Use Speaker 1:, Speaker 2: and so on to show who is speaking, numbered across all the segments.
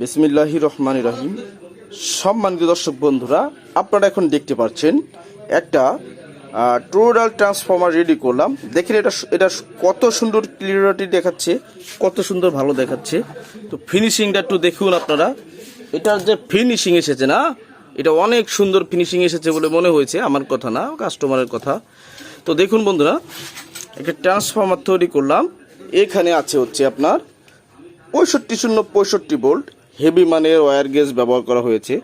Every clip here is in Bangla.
Speaker 1: বিসমিল্লাহি রহমান রহিম। সম্মানিত দর্শক বন্ধুরা, আপনারা এখন দেখতে পাচ্ছেন একটা ট্রুডাল ট্রান্সফর্মার রেডি করলাম। দেখেন এটা এটা কত সুন্দর ক্লিয়ারিটি দেখাচ্ছে, কত সুন্দর ভালো দেখাচ্ছে। তো ফিনিশিংটা একটু দেখুন আপনারা। এটার যে ফিনিশিং এসেছে না, এটা অনেক সুন্দর ফিনিশিং এসেছে বলে মনে হয়েছে, আমার কথা না কাস্টমারের কথা। তো দেখুন বন্ধুরা, একটা ট্রান্সফর্মার তৈরি করলাম। এখানে আছে হচ্ছে আপনার পঁয়ষট্টি শূন্য পঁয়ষট্টি ভোল্ট হেভি মানের ওয়্যার গেজ ব্যবহার করা হয়েছে।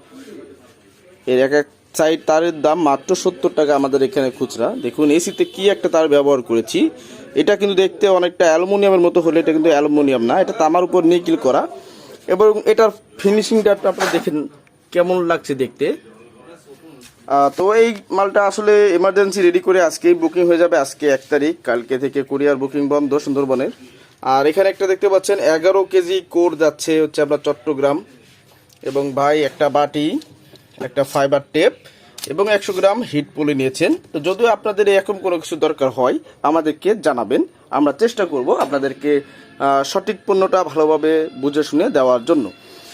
Speaker 1: এর এক এক সাইড তারের দাম মাত্র সত্তর টাকা আমাদের এখানে খুচরা। দেখুন এসিতে কি একটা তার ব্যবহার করেছি। এটা কিন্তু দেখতে অনেকটা অ্যালুমিনিয়ামের মতো হলে এটা কিন্তু অ্যালুমিনিয়াম না, এটা তামার উপর নিকিল করা। এবং এটার ফিনিশিংটা আপনারা দেখেন কেমন লাগছে দেখতে। তো এই মালটা আসলে এমার্জেন্সি রেডি করে আজকেই বুকিং হয়ে যাবে। আজকে এক তারিখ, কালকে থেকে কুরিয়ার বুকিং বন্ধ সুন্দরবনের। আর এখানে একটা দেখতে পাচ্ছেন, এগারো কেজি কোর যাচ্ছে হচ্ছে আপনার চট্টগ্রাম। এবং ভাই একটা বাটি, একটা ফাইবার টেপ এবং একশো গ্রাম হিট পুলি নিয়েছেন। তো যদিও আপনাদের এরকম কোনো কিছু দরকার হয়, আমাদেরকে জানাবেন। আমরা চেষ্টা করব আপনাদেরকে সঠিক পণ্যটা ভালোভাবে বুঝে শুনে দেওয়ার জন্য।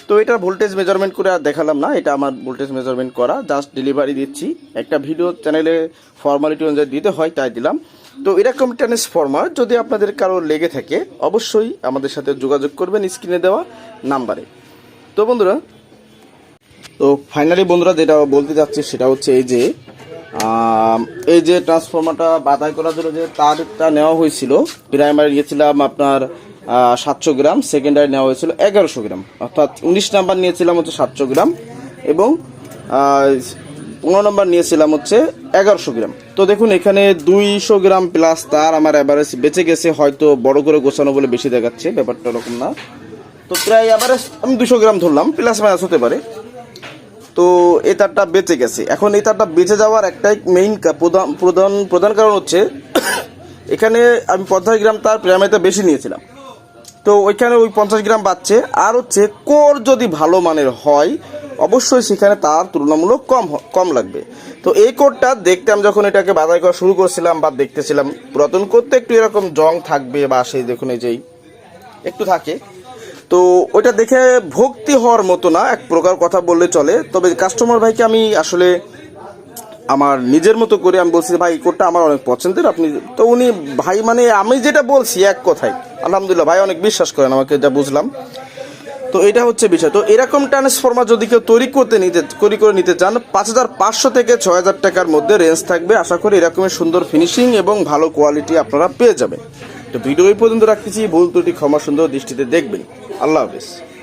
Speaker 1: তো এটা ভোল্টেজ মেজারমেন্ট করে আর দেখালাম না, এটা আমার ভোল্টেজ মেজারমেন্ট করা। জাস্ট ডেলিভারি দিচ্ছি। একটা ভিডিও চ্যানেলে ফর্মালিটি অনুযায়ী দিতে হয়, তাই দিলাম। তো এরকম ট্রান্সফর্মার যদি আপনাদের কারও লেগে থাকে, অবশ্যই আমাদের সাথে যোগাযোগ করবেন স্ক্রিনে দেওয়া নাম্বারে। তো বন্ধুরা, তো ফাইনালি বন্ধুরা যেটা বলতে যাচ্ছি সেটা হচ্ছে এই যে এই যে ট্রান্সফর্মারটা বাধাই করার জন্য যে তারটা নেওয়া হয়েছিল প্রাইমারি গিয়েছিলাম আপনার সাতশো গ্রাম সেকেন্ডারি নেওয়া হয়েছিল এগারোশো গ্রাম। অর্থাৎ উনিশ নাম্বার নিয়েছিলাম হচ্ছে সাতশো গ্রাম এবং পনেরো নম্বর নিয়েছিলাম হচ্ছে এগারোশো গ্রাম। তো দেখুন, এখানে দুইশো গ্রাম প্লাস তার আমার অ্যাভারেজ বেঁচে গেছে, হয়তো বড় করে গোছানো বলে বেশি দেখাচ্ছে, ব্যাপারটা ওরকম না। তো প্রায় অ্যাভারেজ আমি দুশো গ্রাম ধরলাম প্লাস মাইনাস হতে পারে। তো এই তারটা বেঁচে গেছে। এখন এই তারটা বেঁচে যাওয়ার একটাই মেইন প্রধান প্রধান প্রধান কারণ হচ্ছে, এখানে আমি পঞ্চাশ গ্রাম তার প্রাইমারিতে বেশি নিয়েছিলাম। তো ওইখানে ওই পঞ্চাশ গ্রাম বাচ্চে আর হচ্ছে কোর যদি ভালো মানের হয় অবশ্যই সেখানে তার তুলনামূলক কম কম লাগবে। তো এই কোরটা দেখতে আমি যখন এটাকে বাজার করা শুরু করছিলাম বা দেখতেছিলাম, পুরাতন করতে একটু এরকম জং থাকবে বা সেই দেখুন এই যেই, একটু থাকে। তো ওইটা দেখে ভক্তি হওয়ার মতো না, এক প্রকার কথা বললে চলে। তবে কাস্টমার ভাইকে আমি আসলে আমার নিজের মতো করে আমি বলছি, ভাই, এই কোটটা আমার অনেক পছন্দের, আপনি তো উনি, ভাই মানে আমি যেটা বলছি এক কথাই আলহামদুলিল্লাহ, ভাই, অনেক বিশ্বাস করেন, আমাকে যা বুঝলাম। তো এটা হচ্ছে বিষয়। তো এরকম ট্রান্সফর্মার যদি কেউ তৈরি করতে নিতে, তৈরি করে নিতে চান, পাঁচ হাজার পাঁচশো থেকে ছয় হাজার টাকার মধ্যে রেঞ্জ থাকবে। আশা করি এরকমের সুন্দর ফিনিশিং এবং ভালো কোয়ালিটি আপনারা পেয়ে যাবেন। তো ভিডিও এই পর্যন্ত রাখতেছি। ভুল ত্রুটি ক্ষমা সুন্দর দৃষ্টিতে দেখবেন। আল্লাহ হাফিজ।